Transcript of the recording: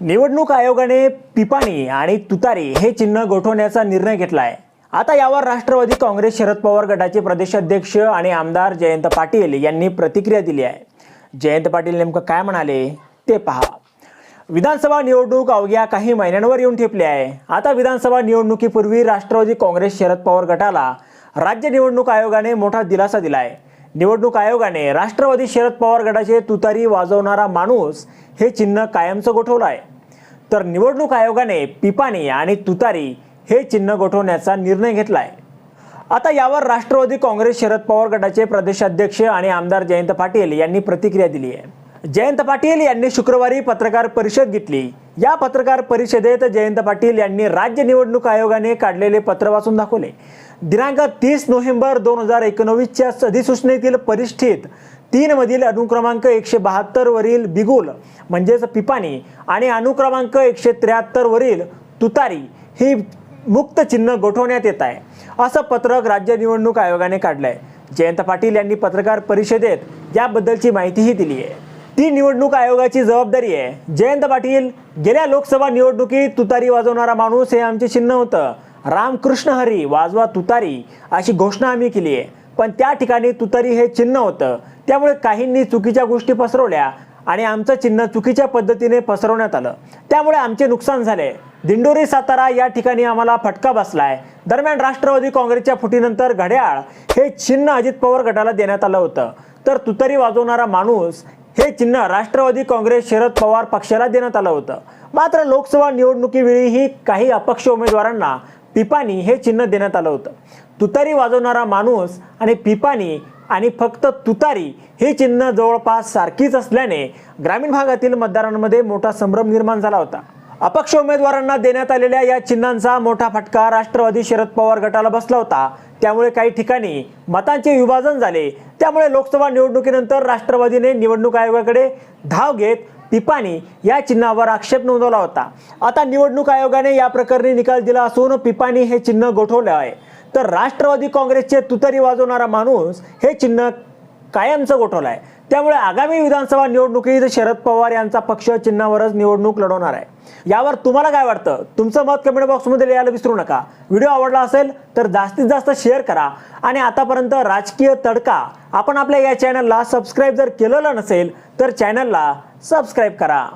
निवडणूक आयोगाने पिपाणी आणि तुतारी हे चिन्ह गोठवण्याचा निर्णय घेतला आहे आता यावर राष्ट्रवादी काँग्रेस शरद पवार गटाचे प्रदेशाध्यक्ष आणि आमदार जयंत पाटील यांनी प्रतिक्रिया दिली आहे. जयंत पाटील नेमकं काय म्हणाले ते पहा. विधानसभा निवडणूक अवघ्या काही महिन्यांवर येऊन ठेपली आहे. आता विधानसभा निवडणुकीपूर्वी राष्ट्रवादी काँग्रेस शरद पवार गटाला राज्य निवडणूक आयोगाने मोठा दिलासा दिला आहे निवडणूक आयोगाने राष्ट्रवादी शरद पवार गटाचे तुतारी वाजवणारा माणूस हे चिन्ह कायमचं गोठवलं आहे. तर निवडणूक आयोगाने पिपाणी आणि तुतारी हे चिन्ह गोठवण्याचा निर्णय घेतला आहे. आता यावर राष्ट्रवादी काँग्रेस शरद पवार गटाचे प्रदेशाध्यक्ष आणि आमदार जयंत पाटील यांनी प्रतिक्रिया दिली आहे. जयंत पाटील यांनी शुक्रवारी पत्रकार परिषद घेतली. या पत्रकार परिषदेत जयंत पाटील यांनी राज्य निवडणूक आयोगाने काढलेले पत्र वाचून दाखवले. दिनांक तीस नोव्हेंबर दोन हजार एकोणवीसच्या अधिसूचनेतील परिष्ठित तीन मधील अनुक्रमांक एकशे बहात्तर वरील बिगुल म्हणजेच पिपाणी आणि अनुक्रमांक एकशे त्र्याहत्तर वरील तुतारी ही मुक्त चिन्ह गोठवण्यात येत आहे. असं पत्रक राज्य निवडणूक आयोगाने काढलंय. जयंत पाटील यांनी पत्रकार परिषदेत याबद्दलची माहितीही दिली आहे. ती निवडणूक आयोगाची जबाबदारी आहे. जयंत पाटील गेल्या लोकसभा निवडणुकीत तुतारी वाजवणारा माणूस हे आमचे चिन्ह होतं. रामकृष्ण हरी वाजवा तुतारी अशी घोषणा आम्ही केली आहे. पण त्या ठिकाणी तुतारी हे चिन्ह होतं. त्यामुळे काहींनी चुकीच्या गोष्टी पसरवल्या आणि आमचं चिन्ह चुकीच्या पद्धतीने पसरवण्यात आलं. त्यामुळे आमचे नुकसान झाले. दिंडोरी सातारा या ठिकाणी आम्हाला फटका बसलाय. दरम्यान राष्ट्रवादी काँग्रेसच्या फुटीनंतर घड्याळ हे चिन्ह अजित पवार गटाला देण्यात आलं होतं. तर तुतारी वाजवणारा माणूस हे चिन्ह राष्ट्रवादी काँग्रेस शरद पवार पक्षाला देण्यात आलं होतं. मात्र लोकसभा निवडणुकीवेळीही काही अपक्ष उमेदवारांना पिपाणी हे चिन्ह देण्यात आलं होतं. तुतारी वाजवणारा माणूस आणि पिपाणी आणि फक्त तुतारी हे चिन्ह जवळपास सारखीच असल्याने ग्रामीण भागातील मतदारांमध्ये मोठा संभ्रम निर्माण झाला होता. अपक्ष उमेदवारांना देण्यात आलेल्या या चिन्हांचा मोठा फटका राष्ट्रवादी शरद पवार गटाला बसला होता. त्यामुळे काही ठिकाणी मतांचे विभाजन झाले. त्यामुळे लोकसभा निवडणुकीनंतर राष्ट्रवादीने निवडणूक आयोगाकडे धाव घेत पिपाने या चिन्हावर आक्षेप नोंदवला होता. आता निवडणूक आयोगाने या प्रकरणी निकाल दिला असून पिपाणी हे चिन्ह गोठवलं आहे. तर राष्ट्रवादी काँग्रेसचे तुतरी वाजवणारा माणूस हे चिन्ह कायमचं गोठवलं आहे. त्यामुळे आगामी विधानसभा निवडणुकीत शरद पवार यांचा पक्ष चिन्हावरच निवडणूक लढवणार आहे. यावर तुम्हाला काय वाटतं? तुमचं मत कमेंट बॉक्समध्ये लिहायला विसरू नका. व्हिडिओ आवडला असेल तर जास्तीत जास्त शेअर करा. आणि आतापर्यंत राजकीय तडका. आपण आपल्या या चॅनलला सबस्क्राईब जर केलेलं नसेल तर चॅनलला सबस्क्राईब करा.